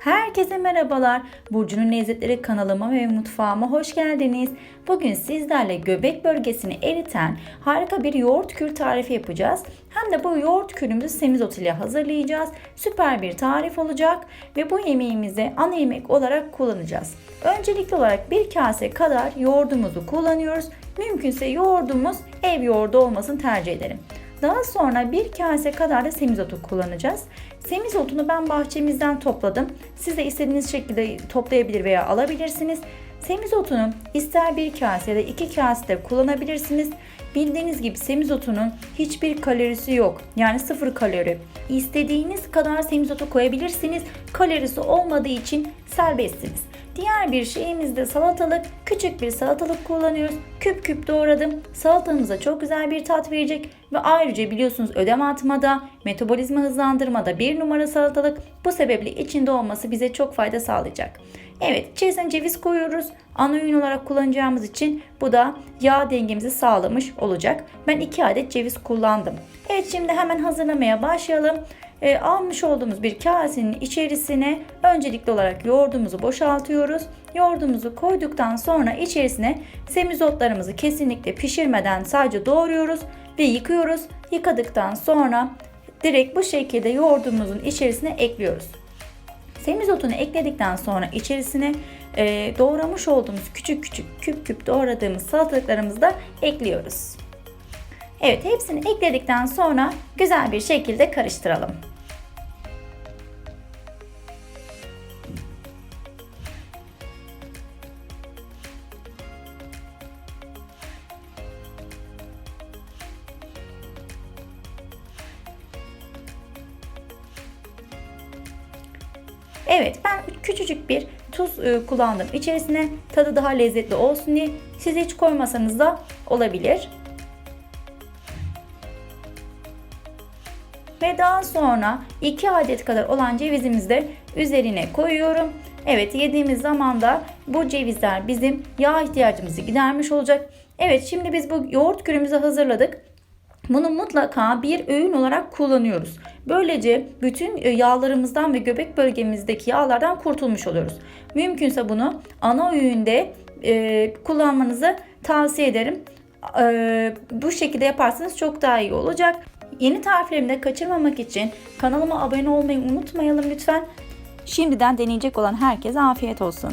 Herkese merhabalar. Burcu'nun Lezzetleri kanalıma ve mutfağıma hoş geldiniz. Bugün sizlerle göbek bölgesini eriten harika bir yoğurt kür tarifi yapacağız. Hem de bu yoğurt kürümüzü semizot ile hazırlayacağız. Süper bir tarif olacak ve bu yemeğimizi ana yemek olarak kullanacağız. Öncelikli olarak bir kase kadar yoğurdumuzu kullanıyoruz. Mümkünse yoğurdumuz ev yoğurdu olmasını tercih ederim. Daha sonra bir kase kadar da semizotu kullanacağız. Semizotunu ben bahçemizden topladım. Siz de istediğiniz şekilde toplayabilir veya alabilirsiniz. Semizotunu ister bir kase ya da iki kase de kullanabilirsiniz. Bildiğiniz gibi semizotunun hiçbir kalorisi yok. Yani sıfır kalori. İstediğiniz kadar semizotu koyabilirsiniz. Kalorisi olmadığı için serbestsiniz. Diğer bir şeyimiz de salatalık. Küçük bir salatalık kullanıyoruz. Küp küp doğradım. Salatamıza çok güzel bir tat verecek. Ve ayrıca biliyorsunuz ödem atmada, metabolizma hızlandırmada bir numara salatalık. Bu sebeple içinde olması bize çok fayda sağlayacak. Evet içerisine ceviz koyuyoruz. Ana öğün olarak kullanacağımız için bu da yağ dengemizi sağlamış olacak. Ben 2 adet ceviz kullandım. Evet şimdi hemen hazırlamaya başlayalım. E, almış olduğumuz bir kasenin içerisine öncelikli olarak yoğurdumuzu boşaltıyoruz. Yoğurdumuzu koyduktan sonra içerisine semizotlarımızı kesinlikle pişirmeden sadece doğruyoruz ve yıkıyoruz. Yıkadıktan sonra direkt bu şekilde yoğurdumuzun içerisine ekliyoruz. Semizotunu ekledikten sonra içerisine e, doğramış olduğumuz küçük küçük küp küp doğradığımız salatalıklarımızı da ekliyoruz. Evet hepsini ekledikten sonra güzel bir şekilde karıştıralım. Evet ben küçücük bir tuz e, kullandım. İçerisine tadı daha lezzetli olsun diye siz hiç koymasanız da olabilir. Ve daha sonra 2 adet kadar olan cevizimizi de üzerine koyuyorum. Evet yediğimiz zaman da bu cevizler bizim yağ ihtiyacımızı gidermiş olacak. Evet şimdi biz bu yoğurt kürümüzü hazırladık. Bunu mutlaka bir öğün olarak kullanıyoruz. Böylece bütün e, yağlarımızdan ve göbek bölgemizdeki yağlardan kurtulmuş oluyoruz. Mümkünse bunu ana öğünde e, kullanmanızı tavsiye ederim. E, bu şekilde yaparsanız çok daha iyi olacak. Yeni tariflerimi de kaçırmamak için kanalıma abone olmayı unutmayalım lütfen. Şimdiden deneyecek olan herkese afiyet olsun.